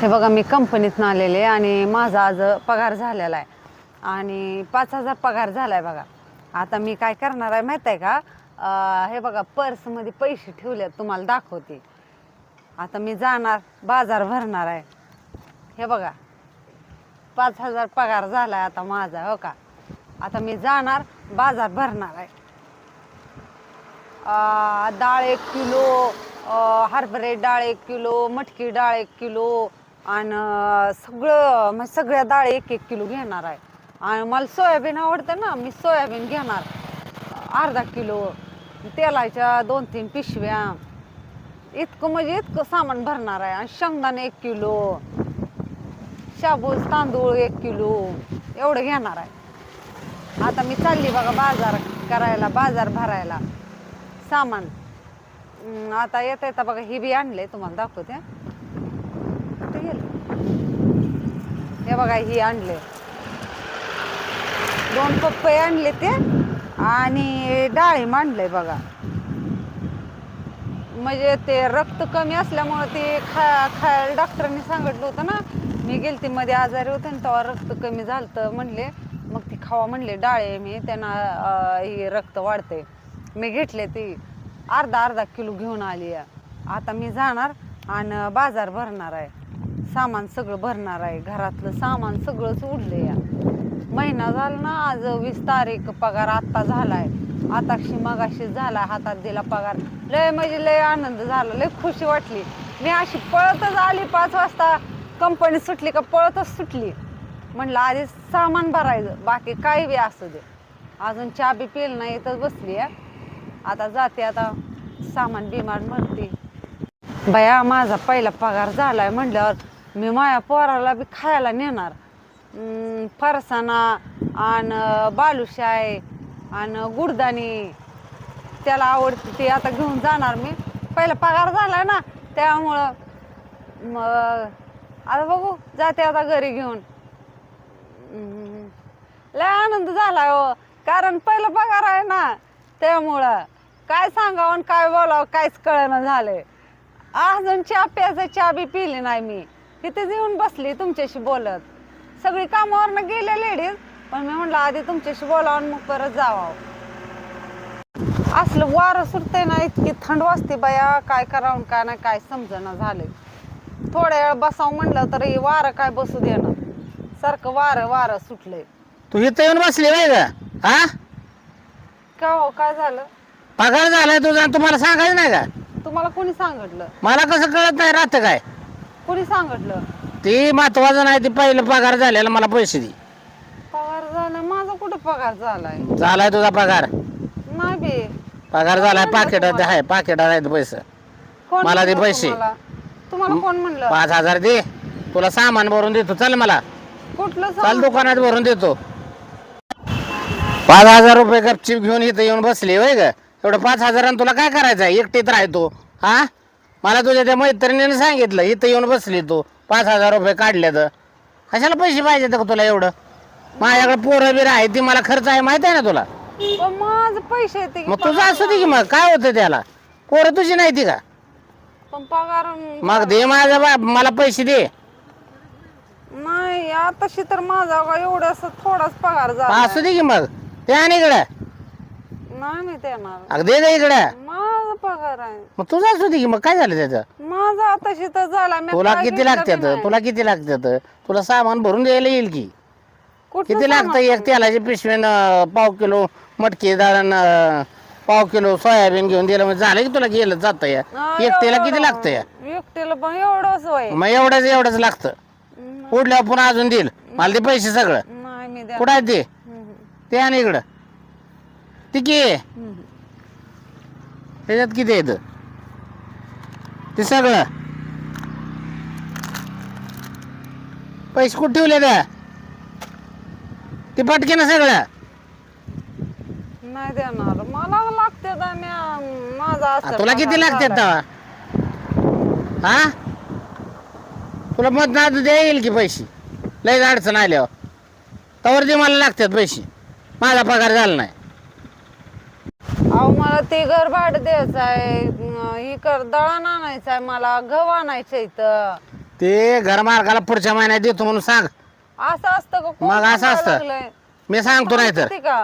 हे बघा मी कंपनीतून आलेले आणि माझा आज पगार झालेला आहे. आणि पाच हजार पगार झाला आहे बघा. आता मी काय करणार आहे माहीत आहे का? अं, हे बघा पर्समध्ये पैसे ठेवले तुम्हाला दाखवते. आता मी जाणार बाजार भरणार आहे. हे बघा पाच हजार पगार झाला आहे आता माझा हो का? आता मी जाणार बाजार भरणार आहे. अं, डाळ एक किलो अं, हरभरे डाळ एक किलो मटकी डाळ एक किलो आणि सगळं म्हणजे सगळ्या डाळ एक एक किलो घेणार आहे. आणि मला सोयाबीन आवडतं ना मी सोयाबीन घेणार. अर्धा किलो. तेलाच्या दोन तीन पिशव्या. इतकं म्हणजे इतकं सामान भरणार आहे. आणि शेंगदाणे एक किलो. शाबूस तांदूळ एक किलो. एवढं घेणार आहे. आता मी चालली बघा बाजार करायला बाजार भरायला. सामान. आता येता येता बघा ही बी आणले तुम्हाला दाखवते हं. कुठे गेलं हे बघा ही आणले. दोन पप्पे आणले ते आणि डाळिंब आणलंय बघा. म्हणजे ते रक्त कमी असल्यामुळं ते खा खायला डॉक्टरांनी सांगितलं होतं ना मी गेलते मध्ये आजारी होते ना तेव्हा रक्त कमी झालं म्हणले. मग ती खावा म्हणले डाळे मी त्यांना हे रक्त वाढते मी घेतले ती. अर्धा अर्धा किलो घेऊन आली आहे. आता मी जाणार आणि बाजार भरणार आहे. सामान सगळं भरणार आहे. घरातलं सामान सगळंच उडलं या. महिना झाला ना आज वीस तारीख पगार आत्ता झालाय. आताशी मगाशी झाला हातात दिला पगार. लय म्हणजे लय आनंद झाला लय खुशी वाटली. मी अशी पळतच आली पाच वाजता. कंपनी सुटली का पळतच सुटली. म्हणलं आधी सामान भरायचं बाकी काही बी असू दे. अजून चहा बी पेल नाही तर बसली आता जाते आता सामान बिमान भरते बया माझा पहिला पगार झालाय म्हटल्यावर मी माया पोराला बी खायला नेणार. अं, फरसाणा आणि बालुशाय आणि गुडदाणी. त्याला आवडते ते आता घेऊन जाणार मी. पहिला पगार झालाय ना त्यामुळं मग आता बघू जाते आता घरी घेऊन. हम्म. लय आनंद झालाय हो कारण पहिला पगार आहे ना त्यामुळं काय सांगावं आणि काय बोलावं काहीच कळणं झालंय. अजून चहा प्यायचं चहा बी पिली नाही मी. तिथेच येऊन बसली तुमच्याशी बोलत. सगळी कामावरनं गेले लेडीज. पण मी म्हणलं आधी तुमच्याशी बोलावं आणि मग परत जावं. असलं वारं सुटतंय ना इतकी थंड वाजते बाया. काय करावं काय नाही काय समजना झालंय. थोड्या वेळ बसावं म्हणलं तर हे वारं काय बसू देणार. सारखं वारं वारं सुटलंय. तू इथं येऊन बसली नाही का हा का हो काय झालं? पगार झालाय तुझा आणि तुम्हाला सांगायचं नाही का? तुम्हाला कोणी सांगितलं? मला कसं कळत नाही राहतं काय? कोणी सांगितलं? ती महत्वाचं नाही ती पहिलं पगार झालेला मला पैसे दे. पगार झाला माझा कुठं पगार झालाय? झालाय तुझा पगार. नाही बे. पगार झालाय पाकिटात? आहे पाकिटात आहेत पैसे. कोण मला दे म्हणलं पैसे. तुम्हाला? तुम्हाला कोण म्हणलं? पाच हजार दे. तुला सामान भरून देतो चल मला. कुठलं चाल सांग दुकानात भरून देतो. पाच हजार रुपये गपचीप घेऊन इथं येऊन बसली होय ग. एवढं पाच हजारानं तुला काय करायचं आहे एकटीत राहतो. हा? मला तुझ्या त्या मैत्रिणीने सांगितलं इथं येऊन बसली तू. पाच हजार रुपये काढले तर कशाला पैसे पाहिजे का तुला एवढं? माझ्याकडे पोरं बिरं आहे ती मला खर्च आहे माहीत आहे ना तुला? पण माझं पैसे येते की मग तुझं पगार असू दे की मग काय होतं त्याला? पोरं तुझी नाही ती का? पण पगार मग दे माझा बाप मला पैसे दे. नाही आताशी तर माझा का एवढं असं थोडाच पगार झाला असू दे की मग ते आणि इकडं. नाही मी देणार. अगं दे ग इकडं. माझा पगार आहे. मग तुझं असू दे की मग काय झालं त्याचं? माझा आताशी तर झाला मी तुला काय किती घेतलं बी नाही. तुला किती लागतात? तुला सामान भरून द्यायला येईल की? कुठलं किती लागतं? एक तेलाची पिशवी न पाव किलो मटकी डाळ न पाव किलो सोयाबीन घेऊन दिलं म्हणजे झालं की तुला गेलं जात या. हा, एकटीला किती एवढं- लागतं या? एकटीला पण एवढंच वय. मग एवढंच एवढंच लागतं. पुढल्या पुन्हा अजून देईल. मला ते पैसे सगळं. नाही मी द्या कुठं आहे ते? ते आणि इकडं. ते की? त्याच्यात किती येत ते सगळं. पैसे कुठे ठेवले त्या? ते पटके ना सगळं. नाही देणार. मला लागते माझा आ, असं तुला पगार किती लागतात झालाय. तेव्हा हा तुला मत ना द्या येईल की पैसे? लय अडचण आल्यावर. तवर ते मला लागतात पैसे. माझा पगार झाला नाही. अहो मला ते घर भाडं द्यायचं आहे. अं, हे कर दळण आणायचं आहे मला गहू आणायचं इथं. ते घरमार्गाला पुढच्या महिन्यात देतो म्हणून सांग. असं असतं का? कोण मग असं सांगायला असतं. मी सांगतो नाही तर का?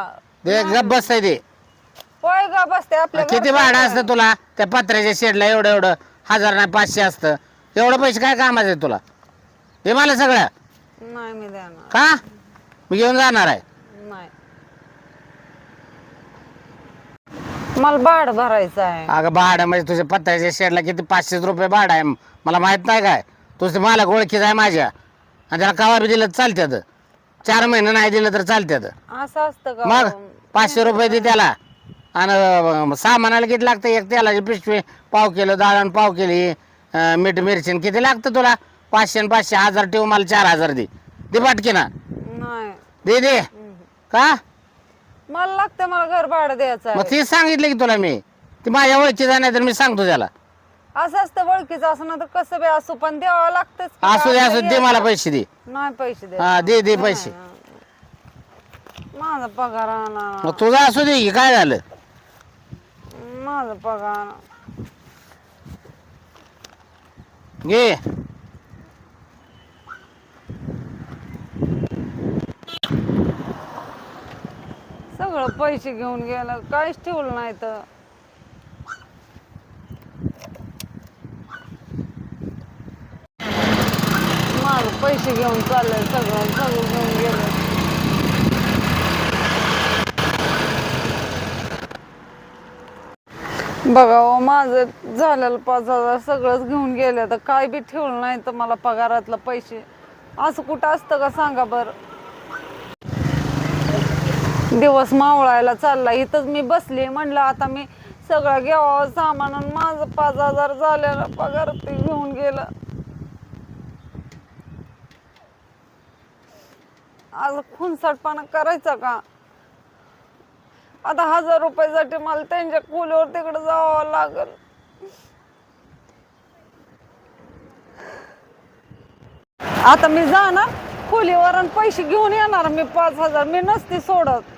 ते गप बसतंय ते. होय का बसते आपल्या किती घरचं भाडं? असतं तुला? त्या पत्र्याच्या शेडला एवढं एवढं हजार नाही पाचशे असतं. एवढं पैसे काय कामाचे आहेत तुला? हे मला सगळं. नाही मी देणार. का? मी घेऊन जाणार आहे नाही मला भाडं भरायचं आहे. अगं भाडं म्हणजे तुझ्या पत्र्याच्या शेडला किती पाचशेच रुपये भाडं आहे? मला माहीत नाही काय. तुझं मला ओळखीच आहे माझ्या. आणि त्याला कवा बी दिलं तर चालत्यात. चार महिने नाही दिलं तर चालत्यात. असं असतं का? मग पाचशे रुपये दे त्याला. आणि अं, सामानाला किती लागतं? एक तेलाची पिशवी पाव किलो डाळ आणि पाव केली अं, मीठ मिरची किती लागतं तुला? पाचशे आणि पाचशे हजार ठेवू मला चार हजार दे. दे पाटकी ना नाही. दे दे. का? मला लागतं मला घर भाडं द्यायचं मग आहे तेच सांगितलं की तुला मी. ती माझ्या ओळखीचा नाही तर मी सांगतो त्याला. असं असतं ओळखीचं असं ना तर कसं बी असू पण द्यावं लागतंच असू दे असू दे, दे मला पैसे दे. नाही पैसे दे हा दे दे पैसे. माझा पगार आणा. मग तुझा असू दे की काय झालं? माझा पगार घे. सगळं पैसे घेऊन गेलं काहीच ठेवलं नाही तर. माझं पैसे घेऊन चाललंय सगळं सगळं घेऊन गेलं. बघा ओ माझं झालेलं पाच हजार सगळंच घेऊन गेलं तर काय बी ठेवलं नाही तर मला पगारातलं पैसे. असं कुठं असतं का सांगा बरं? दिवस मावळायला चालला इथंच मी बसली म्हणलं आता मी सगळं घ्यावं सामान आणि माझं पाच हजार झालेलं पगार ते घेऊन गेलं. आज खुनसाटपणा करायचा का? आता हजार रुपयासाठी मला त्यांच्या खोलीवर तिकडे जावं लागल. आता मी जाणार खोलीवर आणि पैसे घेऊन येणार मी पाच हजार. मी नसते सोडत.